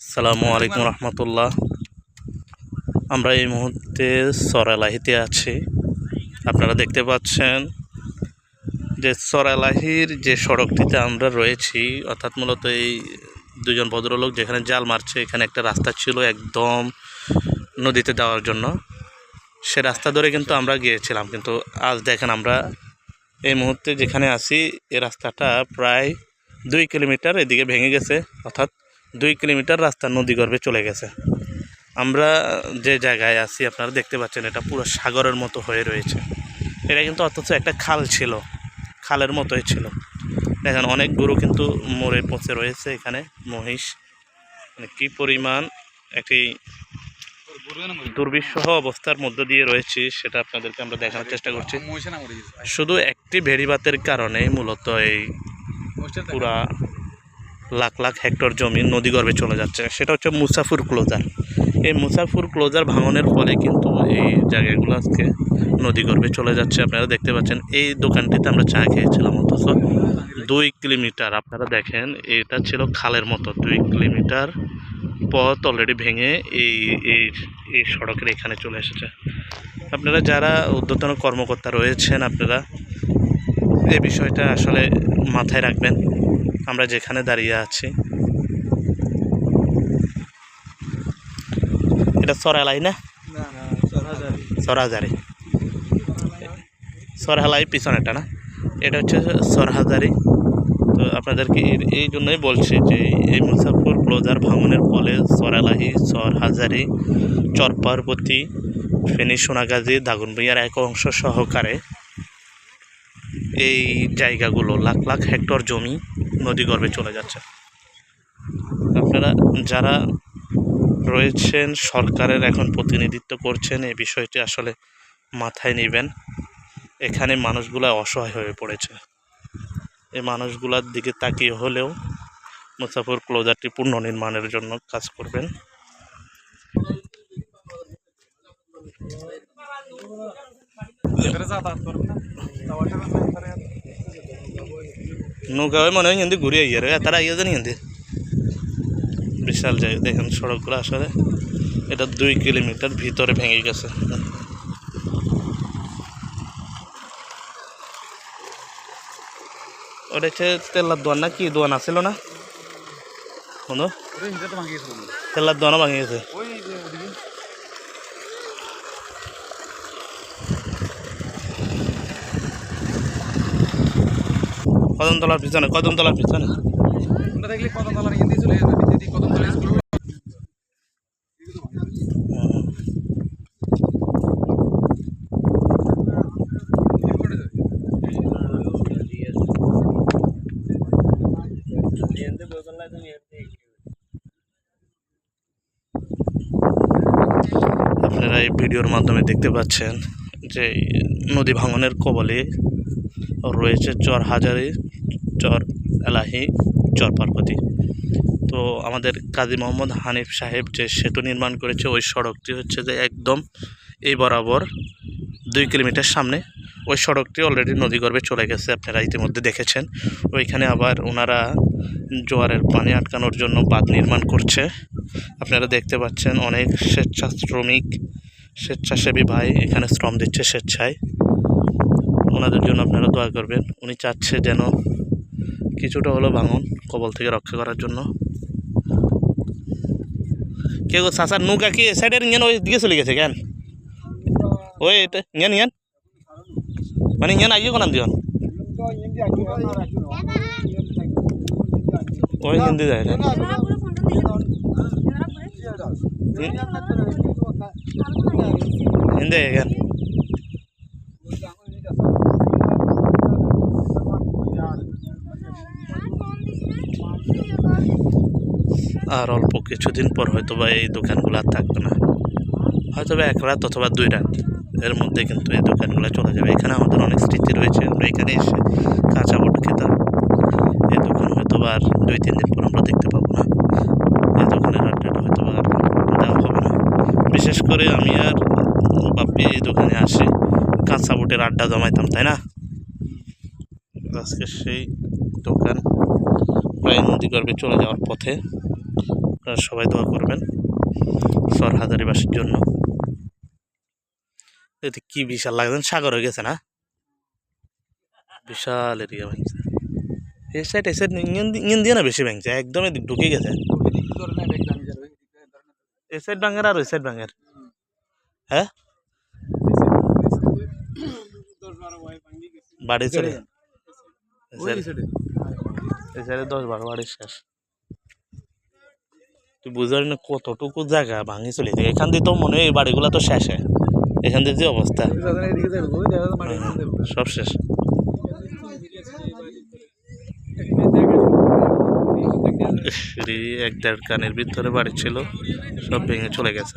সালামু আলাইকুম রহমতুল্লাহ। আমরা এই মুহূর্তে সরালাহিতে আছি। আপনারা দেখতে পাচ্ছেন যে সরালাহির যে সড়কটিতে আমরা রয়েছি, অর্থাৎ মূলত এই দুজন ভদ্রলোক যেখানে জাল মারছে, এখানে একটা রাস্তা ছিল একদম নদীতে দেওয়ার জন্য। সে রাস্তা ধরে কিন্তু আমরা গিয়েছিলাম, কিন্তু আজ দেখেন আমরা এই মুহূর্তে যেখানে আছি, এই রাস্তাটা প্রায় দুই কিলোমিটার এদিকে ভেঙে গেছে, অর্থাৎ দুই কিলোমিটার রাস্তা নদীগর্ভে চলে গেছে। আমরা যে জায়গায় আছি আপনারা দেখতে পাচ্ছেন এটা পুরো সাগরের মতো হয়ে রয়েছে। এটা কিন্তু অথচ একটা খাল ছিল খালের মতোই ছিল। দেখেন অনেক গরু কিন্তু মরে পচে রয়েছে এখানে মহিষ। মানে কী পরিমাণ একটি দুর্বিষহ অবস্থার মধ্য দিয়ে রয়েছে সেটা আপনাদেরকে আমরা দেখানোর চেষ্টা করছি। শুধু একটি ভেড়িবাতের কারণে মূলত এই পুরা লাখ লাখ হেক্টর জমি নদীগর্ভে চলে যাচ্ছে। সেটা হচ্ছে মুসাফুর ক্লোজার। এই মুসাফুর ক্লোজার ভাঙনের ফলে কিন্তু এই জায়গাগুলো আজকে নদীগর্ভে চলে যাচ্ছে। আপনারা দেখতে পাচ্ছেন, এই দোকানটিতে আমরা চা খেয়েছিলাম অথচ দুই কিলোমিটার। আপনারা দেখেন, এটা ছিল খালের মতো। দুই কিলোমিটার পথ অলরেডি ভেঙে এই এই এই সড়কের এখানে চলে এসেছে। আপনারা যারা ঊর্ধ্বতন কর্মকর্তা রয়েছেন, আপনারা এই বিষয়টা আসলে মাথায় রাখবেন। আমরা যেখানে দাঁড়িয়ে আছি। এটা সরালাই না? সরহাজারি সরহালাই পিছনেটা না? এটা হচ্ছে সরহাজারি তো আপনাদেরকে এই- এই জন্যই বলছি যে এই মুসাফর ক্লোজার ভাঙনের ফলে সরালাহি সরহাজারি চরপার্বতী ফেনী সোনাগাজী দাগনভূঞার এক অংশ সহকারে এই জায়গাগুলো, লাখ লাখ হেক্টর জমি নদীগর্ভে চলে যাচ্ছে। আপনারা যারা রয়েছেন, সরকারের এখন প্রতিনিধিত্ব করছেন, এই বিষয়টি আসলে মাথায় নেবেন। এখানে মানুষগুলো অসহায় হয়ে পড়েছে। এই মানুষগুলোর দিকে তাকিয়ে হলেও মুসাফর ক্লোজারটি পুনর্নির্মাণের জন্য কাজ করবেন। নৌকা হয় মনে হয় হিন্দি ঘুরে আইয়ার তারা আইয়া জানি হিন্দি বিশাল জায়গা দেখেন সড়কগুলো আসলে এটা দুই কিলোমিটার ভিতরে ভেঙে গেছে ওটা হচ্ছে তেলার দোয়ান না কি দোয়ান আছিল না তেলার দোয়ানও ভাঙে গেছে কদমতলার পিছনে কদমতলার পিছনে। আপনারা এই ভিডিওর মাধ্যমে দেখতে পাচ্ছেন যে নদী ভাঙনের কবলে রয়েছে চর হাজারি, চর এলাহি, চর পার্বতী। তো আমাদের কাজী মোহাম্মদ হানিফ সাহেব যে সেতু নির্মাণ করেছে, ওই সড়কটি হচ্ছে যে একদম এই বরাবর দুই কিলোমিটার সামনে। ওই সড়কটি অলরেডি নদীগর্ভে চলে গেছে, আপনারা ইতিমধ্যে দেখেছেন। ওইখানে আবার ওনারা জোয়ারের পানি আটকানোর জন্য বাঁধ নির্মাণ করছে। আপনারা দেখতে পাচ্ছেন অনেক স্বেচ্ছা শ্রমিক স্বেচ্ছাসেবী ভাই এখানে শ্রম দিচ্ছে, স্বেচ্ছায়। ওনাদের জন্য আপনারা দোয়া করবেন। উনি চাচ্ছে যেন কিছুটা হলো ভাঙন কবল থেকে রক্ষা করার জন্য। কে গো চাচার নৌকা কি সাইডের ইঞ্জান ওই দিকে চলে গেছে কেন? ওই এটা, ইঞ্জান ইঞ্জান। মানে ইঞ্জান আইয়ে কোনান দিও ওই হিন্দি যায় না হিন্দি কেন? আর অল্প কিছুদিন পর হয়তো বা এই দোকানগুলো আর থাকবে না। হয়তো বা এক রাত অথবা দুই রাত। এর মধ্যে কিন্তু এই দোকানগুলো চলে যাবে। এখানে আমাদের অনেক স্মৃতি রয়েছে। আমরা এখানে এসে কাঁচা বট খেতাম। এই দোকান হয়তো বা আর দুই, তিন দিন পর আমরা দেখতে পাবো না। এই দোকানের আড্ডাটা হয়তো বা দেওয়া হবে না। বিশেষ করে আমি আর বাপ্পি এই দোকানে আসি। কাঁচা বুটের আড্ডা জমাইতাম, তাই না? আজকে সেই দোকান প্রায় নদীগর্ভে চলে যাওয়ার পথে। আপনারা সবাই দোয়া করবেন সর হাজারিবাসীর জন্য। এতে কি বিশাল লাগছেন সাগর হয়ে গেছে না? বিশাল এরিয়া ভাঙছে। এই সাইড এই সাইড ইঞ্জিন দিয়ে না বেশি ভাঙছে? একদম এদিক ঢুকে গেছে। এই সাইড ভাঙের আর ওই সাইড ভাঙের। হ্যাঁ? বাড়ি চলে এই সাইডে দশ বারো বাড়ি শেষ। তুই বুঝতে পারি না কতটুকু জায়গা ভাঙি চলে যায় এখান দিয়ে তো মনে হয় এই বাড়িগুলো তো শেষে। এখান দিয়ে যে অবস্থা। সব শেষ। এক দেড় কানের ভিতরে বাড়ি ছিল, সব ভেঙে চলে গেছে।